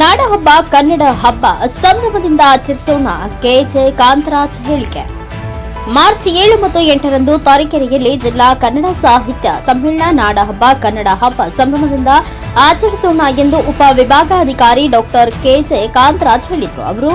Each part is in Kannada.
ನಾಡಹಬ್ಬ, ಕನ್ನಡ ಹಬ್ಬ ಸಂಭ್ರಮದಿಂದ ಆಚರಿಸೋಣ. ಕೆಜೆ ಕಾಂತರಾಜ್ ಹೇಳಿಕೆ. ಮಾರ್ಚ್ ಏಳು ಮತ್ತು ಎಂಟರಂದು ತರೀಕೆರೆಯಲ್ಲಿ ಜಿಲ್ಲಾ ಕನ್ನಡ ಸಾಹಿತ್ಯ ಸಮ್ಮೇಳನ, ನಾಡಹಬ್ಬ, ಕನ್ನಡ ಹಬ್ಬ ಸಂಭ್ರಮದಿಂದ ಆಚರಿಸೋಣ ಎಂದು ಉಪ ವಿಭಾಗಾಧಿಕಾರಿ ಡಾಕ್ಟರ್ ಕೆಜೆ ಕಾಂತರಾಜ್ ಹೇಳಿದರು. ಅವರು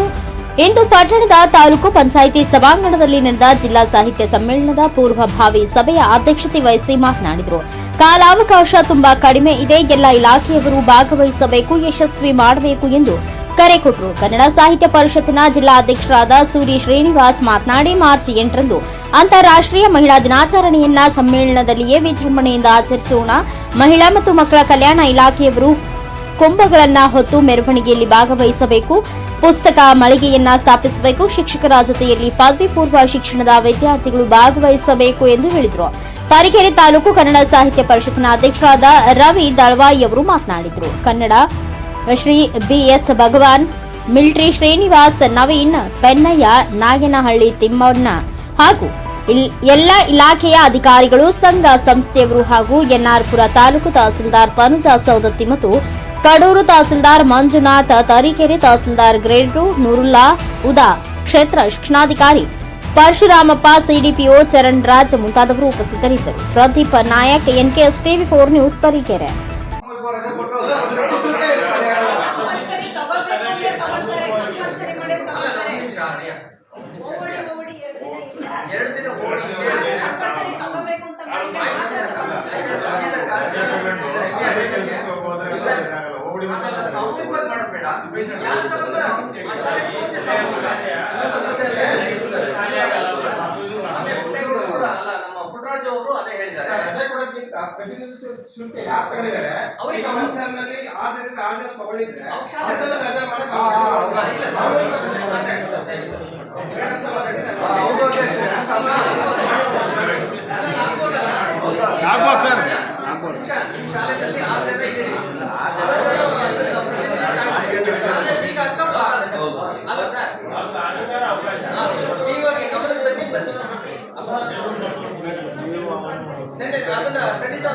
ಇಂದು ಪಟ್ಟಣದ ತಾಲೂಕು ಪಂಚಾಯಿತಿ ಸಭಾಂಗಣದಲ್ಲಿ ನಡೆದ ಜಿಲ್ಲಾ ಸಾಹಿತ್ಯ ಸಮ್ಮೇಳನದ ಪೂರ್ವಭಾವಿ ಸಭೆಯ ಅಧ್ಯಕ್ಷತೆ ವಹಿಸಿ ಮಾತನಾಡಿದರು. ಕಾಲಾವಕಾಶ ತುಂಬಾ ಕಡಿಮೆ ಇದೆ. ಎಲ್ಲ ಇಲಾಖೆಯವರು ಭಾಗವಹಿಸಬೇಕು, ಯಶಸ್ವಿ ಮಾಡಬೇಕು ಎಂದು ಕರೆ ಕೊಟ್ಟರು. ಕನ್ನಡ ಸಾಹಿತ್ಯ ಪರಿಷತ್ತಿನ ಜಿಲ್ಲಾ ಅಧ್ಯಕ್ಷರಾದ ಸೂರಿ ಶ್ರೀನಿವಾಸ್ ಮಾತನಾಡಿ, ಮಾರ್ಚ್ ಎಂಟರಂದು ಅಂತಾರಾಷ್ಟ್ರೀಯ ಮಹಿಳಾ ದಿನಾಚರಣೆಯನ್ನ ಸಮ್ಮೇಳನದಲ್ಲಿಯೇ ವಿಜೃಂಭಣೆಯಿಂದ ಆಚರಿಸೋಣ. ಮಹಿಳಾ ಮತ್ತು ಮಕ್ಕಳ ಕಲ್ಯಾಣ ಇಲಾಖೆಯವರು ಕೊಂಬಗಳನ್ನ ಹೊತ್ತು ಮೆರವಣಿಗೆಯಲ್ಲಿ ಭಾಗವಹಿಸಬೇಕು. ಪುಸ್ತಕ ಮಳಿಗೆಯನ್ನ ಸ್ಥಾಪಿಸಬೇಕು. ಶಿಕ್ಷಕರ ಜೊತೆಯಲ್ಲಿ ಪದವಿ ಪೂರ್ವ ಶಿಕ್ಷಣದ ವಿದ್ಯಾರ್ಥಿಗಳು ಭಾಗವಹಿಸಬೇಕು ಎಂದು ಹೇಳಿದರು. ತರೀಕೆರೆ ತಾಲೂಕು ಕನ್ನಡ ಸಾಹಿತ್ಯ ಪರಿಷತ್ನ ಅಧ್ಯಕ್ಷರಾದ ರವಿ ದಳವಾಯಿ ಅವರು ಮಾತನಾಡಿದರು. Kannada, Shri B S Bhagwan, military Srinivas, Naveen, Pennaiah, Naganahalli, Thimmanna ಹಾಗೂ ಎಲ್ಲ ಇಲಾಖೆಯ ಅಧಿಕಾರಿಗಳು ಸಂಘ ಸಂಸ್ಥೆಯವರು ಹಾಗೂ ಎನ್ಆರ್ಪುರ ತಾಲೂಕು ತಹಸೀಲ್ದಾರ್ ತನುಜಾ ಸೌದತ್ತಿ ಮತ್ತು ಕಡೂರು ತಹಸೀಲ್ದಾರ್ ಮಂಜುನಾಥ್, ತರೀಕೆರೆ ತಹಸೀಲ್ದಾರ್ ನುರುಲ್ಲಾ ನೂರುಲ್ಲಾ, ಉದಾ ಕ್ಷೇತ್ರ ಶಿಕ್ಷಣಾಧಿಕಾರಿ ಪರಶುರಾಮಪ್ಪ, ಸಿಡಿಪಿಒ ಚರಣ್ ರಾಜ್ ಮುಂತಾದವರು ಉಪಸ್ಥಿತರಿದ್ದರು. Pradeep Nayak NKS TV four news Tarikere. Puttaraju ಅವರು ಅದೇ ಹೇಳಿದ್ದಾರೆ ರಜೆ ಕೊಡೋದ್ಕಿಂತ ಪ್ರತಿನಿಧಿಸುವ ಶುಲ್ಕ ಯಾಕೆ ತಗೊಂಡಿದ್ದಾರೆ ಅವ್ರಿಗೆ ಆರರಿಂದ ಆರು ಜನ ತಗೊಂಡಿದ್ರೆ ರಜೆ. ಅವಕಾಶ ಇಲ್ಲ, ಅದನ್ನ ಖಂಡಿತ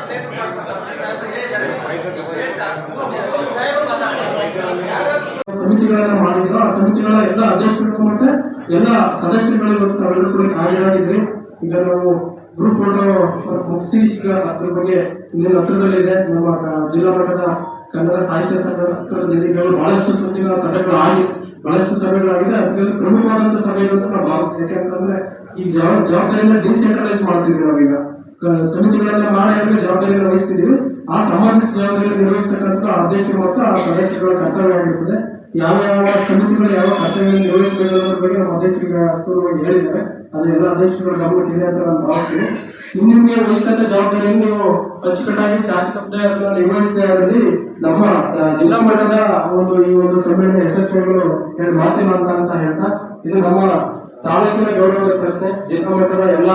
ಸಮಿತಿಗಳನ್ನ ಮಾಡಿದ್ರು. ಆ ಸಮಿತಿಗಳ ಎಲ್ಲ ಅಧ್ಯಕ್ಷರು ಮತ್ತೆ ಎಲ್ಲ ಸದಸ್ಯರುಗಳು ನಾವೆಲ್ಲರೂ ಕೂಡ ಹಾಜರಾಗಿದ್ರಿ ಈಗ ನಾವು ಗ್ರೂಪ್ ಫೋಟೋ ಮುಗಿಸಿ ಈಗ ಅದ್ರ ಬಗ್ಗೆ ಇನ್ನೇನು ಹತ್ರದಲ್ಲಿದೆ ನಮ್ಮ ಜಿಲ್ಲಾ ಮಟ್ಟದ ಕನ್ನಡ ಸಾಹಿತ್ಯ ಸಂಘದ ನಿಧಿಗಳು ಬಹಳಷ್ಟು ಸಭೆಗಳ ಸಭೆಗಳು ಆಗಿ ಬಹಳಷ್ಟು ಸಭೆಗಳಾಗಿದೆ ಅದಕ್ಕೆ ಪ್ರಮುಖವಾದಂತ ಸಭೆಗಳು ನಾವು ಭಾವಿಸ್ತೀವಿ. ಯಾಕಂತಂದ್ರೆ ಈ ಜವಾಬ್ದಾರಿಯನ್ನ ಡಿಸೆಂಟ್ರಲೈಸ್ ಮಾಡ್ತಿದ್ವಿ ನಾವೀಗ. ಸಮಿತಿಗಳೆಲ್ಲ ಮಾಡಿ ಅವ್ರಿಗೆ ಜವಾಬ್ದಾರಿಯನ್ನು ವಹಿಸ್ತಿದ್ವಿ ಆ ಸಮಾಜ ಜವಾಬ್ದಾರಿಯನ್ನು ನಿರ್ವಹಿಸ್ತಕ್ಕಂಥ ಅಧ್ಯಕ್ಷರು ಮತ್ತು ಆ ಸದಸ್ಯರುಗಳ ಕರ್ತವ್ಯ ಆಗಿರ್ತದೆ ಯಾವ ಯಾವ ಸಮಿತಿಗಳು ಯಾವ ಕರ್ತವ್ಯ ನಿರ್ವಹಿಸಬೇಕು ಅನ್ನೋದ್ರ ಬಗ್ಗೆ ನಮ್ಮ ಅಧ್ಯಕ್ಷರಿಗೆ ಸ್ಪೂರ್ಣವಾಗಿ ಹೇಳಿದ್ದಾರೆ. ಅದು ಎಲ್ಲ ಅಧ್ಯಕ್ಷರುಗಳ ಗಮನಕ್ಕೆ ಇದೆ ಅಂತ ನಾನು ಭಾವಿಸ್ತೀನಿ. ನಿಮಗೆ ವಹಿಸಿದಂತ ಜವಾಬ್ದಾರಿಯನ್ನು ನೀವು ಅಚ್ಚುಕಟ್ಟಾಗಿ ಚಾಚು ತಪ್ಪದೆ ಅದರಲ್ಲಿ ನಮ್ಮ ಜಿಲ್ಲಾ ಮಟ್ಟದ ಒಂದು ಈ ಒಂದು ಸಮ್ಮೇಳನ ಯಶಸ್ವಿಗಳು ಎರಡು ಮಾತಿನ ಅಂತ ಅಂತ ಹೇಳ್ತಾ, ಇದು ನಮ್ಮ ತಾಲೂಕಿನ ಗೌರವದ ಪ್ರಶ್ನೆ. ಜಿಲ್ಲಾ ಮಟ್ಟದ ಎಲ್ಲ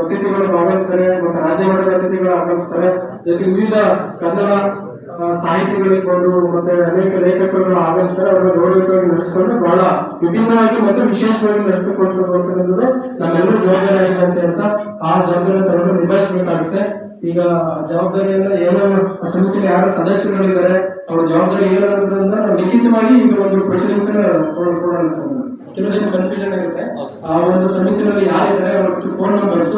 ಅತಿಥಿಗಳು ಭಾಗವಹಿಸ್ತಾರೆ, ಮತ್ತು ರಾಜ್ಯ ಮಟ್ಟದ ಅತಿಥಿಗಳು ಆಗಮಿಸ್ತಾರೆ. ಜೊತೆಗೆ ವಿವಿಧ ಕನ್ನಡ ಸಾಹಿತಿಗಳಿರ್ಬೋದು ಮತ್ತೆ ಅನೇಕ ಲೇಖಕರುಗಳು ಆಗಮಿಸ್ತಾರೆ ಅವರ ಗೌರವವಾಗಿ ನಡೆಸಿಕೊಂಡು ಬಹಳ ವಿಭಿನ್ನವಾಗಿ ಮತ್ತು ವಿಶೇಷವಾಗಿ ನಡೆಸಿಕೊಂಡು ಬರ್ತಕ್ಕಂಥದ್ದು ನಮ್ಮೆಲ್ಲರೂ ಜವಾಬ್ದಾರಿ ಆಗಿದೆ ಅಂತ ಆ ಜವಾಬ್ದಾರಿ ತಗೊಂಡು ನಿಭಾಯಿಸಬೇಕಾಗುತ್ತೆ. ಈಗ ಜವಾಬ್ದಾರಿಯನ್ನ ಏನೋ ಸಮಿತಿಯಲ್ಲಿ ಯಾರ ಸದಸ್ಯರುಗಳಿದ್ದಾರೆ, ಅವ್ರ ಜವಾಬ್ದಾರಿ ಏನು ಅನ್ನೋದ್ರಿಂದ ನಾವು ಲಿಖಿತವಾಗಿ ಈಗ ಒಂದು ಪ್ರೊಸೀಡಿಂಗ್ಸ್ ಕೊಡೋಣ ಅನ್ಸ್ಕೊಂಡು ಕೆಲವು ಜನ ಕನ್ಫ್ಯೂಷನ್ ಆಗುತ್ತೆ. ಆ ಒಂದು ಸಮಿತಿನಲ್ಲಿ ಯಾರಿದ್ದಾರೆ, ಅವ್ರ ಫೋನ್ ನಂಬರ್ಸ್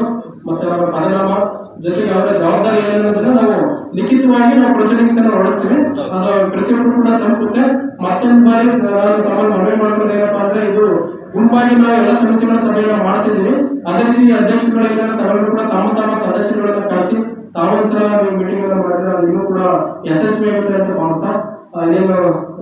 ಮತ್ತೆ ಅವರ ಪದನಾಮ ಜೊತೆಗೆ ಅವರ ಜವಾಬ್ದಾರಿ ಏನನ್ನೋದನ್ನ ನಾವು ಲಿಖಿತವಾಗಿ ನಾವು ಪ್ರೊಸೀಡಿಂಗ್ಸ್ ಅನ್ನ ಹೊರಡಿಸ್ತೀವಿ ಅದು ಪ್ರತಿಯೊಬ್ಬರು ಕೂಡ ತಲುಪುತ್ತೆ. ಮತ್ತೊಂದು ಬಾರಿ ನಾನು ತಮ್ಮಲ್ಲಿ ಮನವಿ ಮಾಡೋದು ಏನಪ್ಪಾ ಅಂದ್ರೆ ಇದು ಗುಂಪಾಗಿ ನಾವು ಎಲ್ಲ ಸಮಿತಿಗಳ ಸಭೆಯನ್ನ ಮಾಡ್ತಿದ್ದೀವಿ. ಅದೇ ರೀತಿ ಅಧ್ಯಕ್ಷರುಗಳಿಂದ ತಾವೆಲ್ಲರೂ ಕೂಡ ತಮ್ಮ ತಮ್ಮ ಸದಸ್ಯರುಗಳನ್ನ ಕರೆಸಿ ತಾವೊಂದ್ಸಲ ಮೀಟಿಂಗ್ ಅನ್ನ ಮಾಡಿದ್ರೆ ಅದು ಇನ್ನೂ ಕೂಡ ಯಶಸ್ವಿ ಆಗುತ್ತೆ ಅಂತ ಭಾವಿಸ್ತಾ ಏನು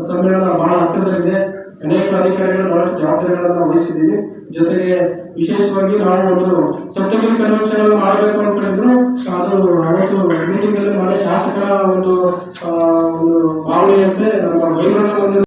ಸಮ್ಮೇಳನ ಬಹಳ ಹತ್ತಿರದಲ್ಲಿದೆ. ಅನೇಕ ಅಧಿಕಾರಿಗಳು ಬಹಳಷ್ಟು ಜವಾಬ್ದಾರಿಗಳನ್ನ ವಹಿಸಿದ್ದೀವಿ. ಜೊತೆಗೆ ವಿಶೇಷವಾಗಿ ನಾವು ಒಂದು ಸಪ್ತಗಿರಿ ಕನ್ವೆನ್ಷನ್ ಮಾಡಬೇಕು ಮಾಡಬೇಕು ಅನ್ಕೊಂಡಿದ್ರು ಅದು ಅವತ್ತು ಮೀಟಿಂಗ್ ಅಲ್ಲಿ ಮಾಡಿ ಶಾಸಕರ ಒಂದು ಭಾವನೆಯಂತೆ ನಮ್ಮ ಒಂದು